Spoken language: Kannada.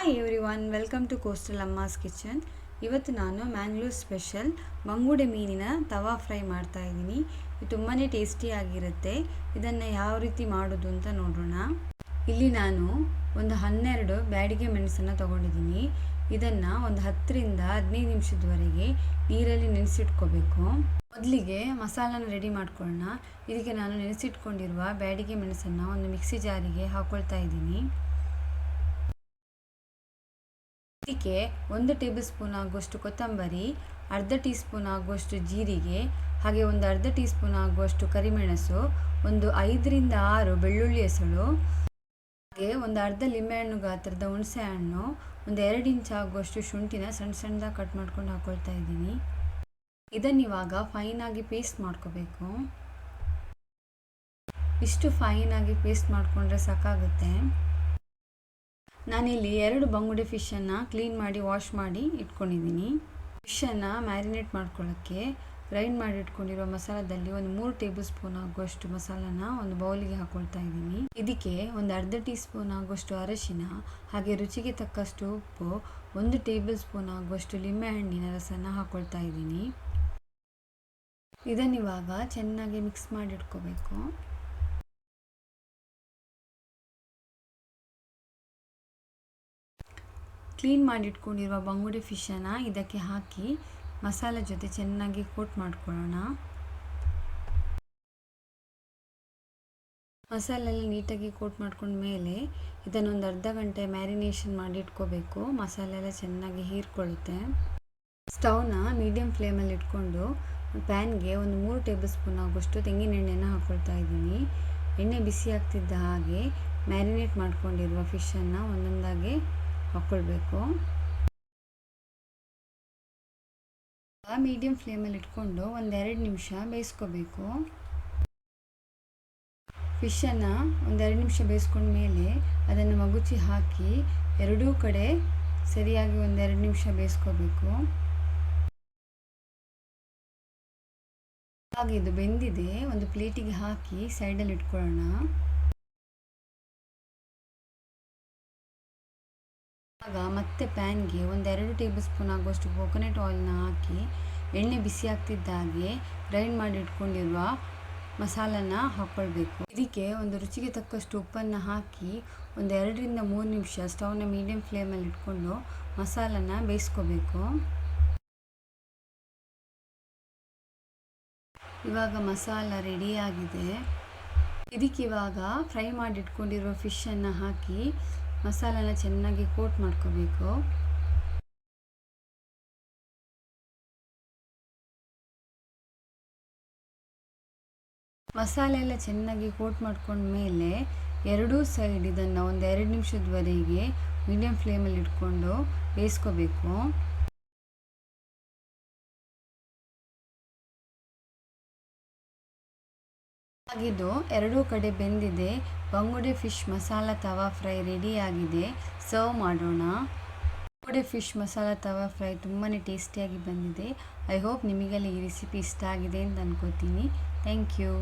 Hi everyone welcome to coastal Amma's kitchen ಇವತ್ತು ನಾನು ಮ್ಯಾಂಗ್ಳೂರ್ ಸ್ಪೆಷಲ್ ಬಂಗುಡೆ ಮೀನಿನ ತವಾ ಫ್ರೈ ಮಾಡ್ತಾ ಇದ್ದೀನಿ. ಇದು ತುಂಬಾ ಟೇಸ್ಟಿಯಾಗಿರುತ್ತೆ ಇದನ್ನು ಯಾವ ರೀತಿ ಮಾಡೋದು ಅಂತ ನೋಡೋಣ. ಇಲ್ಲಿ ನಾನು ಒಂದು ಹನ್ನೆರಡು ಬ್ಯಾಡಿಗೆ ಮೆಣಸನ್ನು ತೊಗೊಂಡಿದ್ದೀನಿ. ಇದನ್ನು ಒಂದು ಹತ್ತರಿಂದ ಹದಿನೈದು ನಿಮಿಷದವರೆಗೆ ನೀರಲ್ಲಿ ನೆನೆಸಿಟ್ಕೋಬೇಕು. ಮೊದಲಿಗೆ ಮಸಾಲನ ರೆಡಿ ಮಾಡ್ಕೊಳ್ಳೋಣ. ಇದಕ್ಕೆ ನಾನು ನೆನೆಸಿಟ್ಕೊಂಡಿರುವ ಬ್ಯಾಡಿಗೆ ಮೆಣಸನ್ನು ಒಂದು ಮಿಕ್ಸಿ ಜಾರಿಗೆ ಹಾಕ್ಕೊಳ್ತಾ ಇದ್ದೀನಿ. ಇದಕ್ಕೆ ಒಂದು ಟೇಬಲ್ ಸ್ಪೂನ್ ಆಗುವಷ್ಟು ಕೊತ್ತಂಬರಿ, ಅರ್ಧ ಟೀ ಸ್ಪೂನ್ ಆಗುವಷ್ಟು ಜೀರಿಗೆ, ಹಾಗೆ ಒಂದು ಅರ್ಧ ಟೀ ಸ್ಪೂನ್ ಆಗುವಷ್ಟು ಕರಿಮೆಣಸು, ಒಂದು ಐದರಿಂದ ಆರು ಬೆಳ್ಳುಳ್ಳಿ ಹೆಸಳು, ಹಾಗೆ ಒಂದು ಅರ್ಧ ಲಿಂಬೆಹಣ್ಣು ಗಾತ್ರದ ಹುಣಸೆ ಹಣ್ಣು, ಒಂದು ಎರಡು ಇಂಚ್ ಆಗುವಷ್ಟು ಶುಂಠಿನ ಸಣ್ಣ ಸಣ್ಣದಾಗಿ ಕಟ್ ಮಾಡ್ಕೊಂಡು ಹಾಕ್ಕೊಳ್ತಾ ಇದ್ದೀನಿ. ಇದನ್ನು ಇವಾಗ ಫೈನಾಗಿ ಪೇಸ್ಟ್ ಮಾಡ್ಕೋಬೇಕು. ಇಷ್ಟು ಫೈನಾಗಿ ಪೇಸ್ಟ್ ಮಾಡಿಕೊಂಡ್ರೆ ಸಾಕಾಗುತ್ತೆ. ನಾನಿಲ್ಲಿ ಎರಡು ಬಂಗುಡೆ ಫಿಶನ್ನು ಕ್ಲೀನ್ ಮಾಡಿ, ವಾಶ್ ಮಾಡಿ ಇಟ್ಕೊಂಡಿದ್ದೀನಿ. ಫಿಶನ್ನು ಮ್ಯಾರಿನೇಟ್ ಮಾಡ್ಕೊಳ್ಳೋಕ್ಕೆ ಗ್ರೈಂಡ್ ಮಾಡಿ ಇಟ್ಕೊಂಡಿರೋ ಮಸಾಲದಲ್ಲಿ ಒಂದು ಮೂರು ಟೇಬಲ್ ಸ್ಪೂನ್ ಆಗುವಷ್ಟು ಮಸಾಲನ ಒಂದು ಬೌಲಿಗೆ ಹಾಕೊಳ್ತಾ ಇದ್ದೀನಿ. ಇದಕ್ಕೆ ಒಂದು ಅರ್ಧ ಟೀ ಸ್ಪೂನ್ ಆಗುವಷ್ಟು ಅರಶಿನ, ಹಾಗೆ ರುಚಿಗೆ ತಕ್ಕಷ್ಟು ಉಪ್ಪು, ಒಂದು ಟೇಬಲ್ ಸ್ಪೂನ್ ಆಗುವಷ್ಟು ಲಿಂಬೆಹಣ್ಣಿನ ರಸನ ಹಾಕೊಳ್ತಾ ಇದ್ದೀನಿ. ಇದನ್ನಿವಾಗ ಚೆನ್ನಾಗಿ ಮಿಕ್ಸ್ ಮಾಡಿ ಕ್ಲೀನ್ ಮಾಡಿಟ್ಕೊಂಡಿರುವ ಬಂಗುಡೆ ಫಿಶನ್ನು ಇದಕ್ಕೆ ಹಾಕಿ ಮಸಾಲೆ ಜೊತೆ ಚೆನ್ನಾಗಿ ಕೋಟ್ ಮಾಡ್ಕೊಳ್ಳೋಣ. ಮಸಾಲೆಲ್ಲ ನೀಟಾಗಿ ಕೋಟ್ ಮಾಡ್ಕೊಂಡ ಮೇಲೆ ಇದನ್ನೊಂದು ಅರ್ಧ ಗಂಟೆ ಮ್ಯಾರಿನೇಷನ್ ಮಾಡಿ ಇಟ್ಕೋಬೇಕು. ಮಸಾಲೆ ಎಲ್ಲ ಚೆನ್ನಾಗಿ ಹೀರ್ಕೊಳ್ಳುತ್ತೆ. ಸ್ಟವ್ನ ಮೀಡಿಯಮ್ ಫ್ಲೇಮಲ್ಲಿ ಇಟ್ಕೊಂಡು ಪ್ಯಾನ್ಗೆ ಒಂದು ಮೂರು ಟೇಬಲ್ ಸ್ಪೂನ್ ಆಗುವಷ್ಟು ತೆಂಗಿನ ಎಣ್ಣೆನ ಹಾಕ್ಕೊಳ್ತಾ ಇದ್ದೀನಿ. ಎಣ್ಣೆ ಬಿಸಿ ಆಗ್ತಿದ್ದ ಹಾಗೆ ಮ್ಯಾರಿನೇಟ್ ಮಾಡ್ಕೊಂಡಿರುವ ಫಿಶನ್ನು ಒಂದೊಂದಾಗಿ ಹಾಕ್ಕೊಳ್ಬೇಕು ಮೀಡಿಯಂ ಫ್ಲೇಮಲ್ಲಿ ಇಟ್ಕೊಂಡು ಒಂದೆರಡು ನಿಮಿಷ ಬೇಯಿಸ್ಕೋಬೇಕು. ಫಿಶನ್ನು ಒಂದೆರಡು ನಿಮಿಷ ಬೇಯಿಸ್ಕೊಂಡ ಮೇಲೆ ಅದನ್ನು ಮಗುಚಿ ಹಾಕಿ ಎರಡೂ ಕಡೆ ಸರಿಯಾಗಿ ಒಂದೆರಡು ನಿಮಿಷ ಬೇಯಿಸ್ಕೋಬೇಕು. ಹಾಗೆ ಇದು ಬೆಂದಿದೆ, ಒಂದು ಪ್ಲೇಟಿಗೆ ಹಾಕಿ ಸೈಡಲ್ಲಿ ಇಟ್ಕೊಳ್ಳೋಣ. ಆಗ ಮತ್ತೆ ಪ್ಯಾನ್ಗೆ ಒಂದೆರಡು ಟೇಬಲ್ ಸ್ಪೂನ್ ಆಗುವಷ್ಟು ಕೋಕೋನಟ್ ಆಯಿಲ್ನ ಹಾಕಿ ಎಣ್ಣೆ ಬಿಸಿ ಆಗ್ತಿದ್ದಾಗೆ ಗ್ರೈಂಡ್ ಮಾಡಿ ಇಟ್ಕೊಂಡಿರುವ ಮಸಾಲನ ಹಾಕ್ಕೊಳ್ಬೇಕು. ಇದಕ್ಕೆ ಒಂದು ರುಚಿಗೆ ತಕ್ಕಷ್ಟು ಉಪ್ಪನ್ನು ಹಾಕಿ ಒಂದು ಎರಡರಿಂದ ಮೂರು ನಿಮಿಷ ಸ್ಟವ್ನ ಮೀಡಿಯಮ್ ಫ್ಲೇಮಲ್ಲಿ ಇಟ್ಕೊಂಡು ಮಸಾಲನ ಬೇಯಿಸ್ಕೋಬೇಕು. ಇವಾಗ ಮಸಾಲ ರೆಡಿಯಾಗಿದೆ ಇದಕ್ಕೆ ಇವಾಗ ಫ್ರೈ ಮಾಡಿ ಇಟ್ಕೊಂಡಿರೋ ಫಿಶನ್ನು ಹಾಕಿ ಮಸಾಲನ ಚೆನ್ನಾಗಿ ಕೋಟ್ ಮಾಡ್ಕೋಬೇಕು. ಮಸಾಲೆ ಎಲ್ಲ ಚೆನ್ನಾಗಿ ಕೋಟ್ ಮಾಡ್ಕೊಂಡ ಮೇಲೆ ಎರಡೂ ಸೈಡ್ ಇದನ್ನು ಒಂದು ಎರಡು ನಿಮಿಷದವರೆಗೆ ಮೀಡಿಯಮ್ ಫ್ಲೇಮಲ್ಲಿ ಇಟ್ಕೊಂಡು ಬೇಯಿಸ್ಕೋಬೇಕು. ಆಗಿದ್ದು ಎರಡೂ ಕಡೆ ಬೆಂದಿದೆ. ಬಂಗುಡೆ ಫಿಶ್ ಮಸಾಲ ತವಾ ಫ್ರೈ ರೆಡಿಯಾಗಿದೆ ಸರ್ವ್ ಮಾಡೋಣ. ಬಂಗುಡೆ ಫಿಶ್ ಮಸಾಲ ತವಾ ಫ್ರೈ ತುಂಬಾ ಟೇಸ್ಟಿಯಾಗಿ ಬಂದಿದೆ. ಐ ಹೋಪ್ ನಿಮಗೆಲ್ಲ ಈ ರೆಸಿಪಿ ಇಷ್ಟ ಆಗಿದೆ ಅಂತ ಅನ್ಕೋತೀನಿ. Thank you.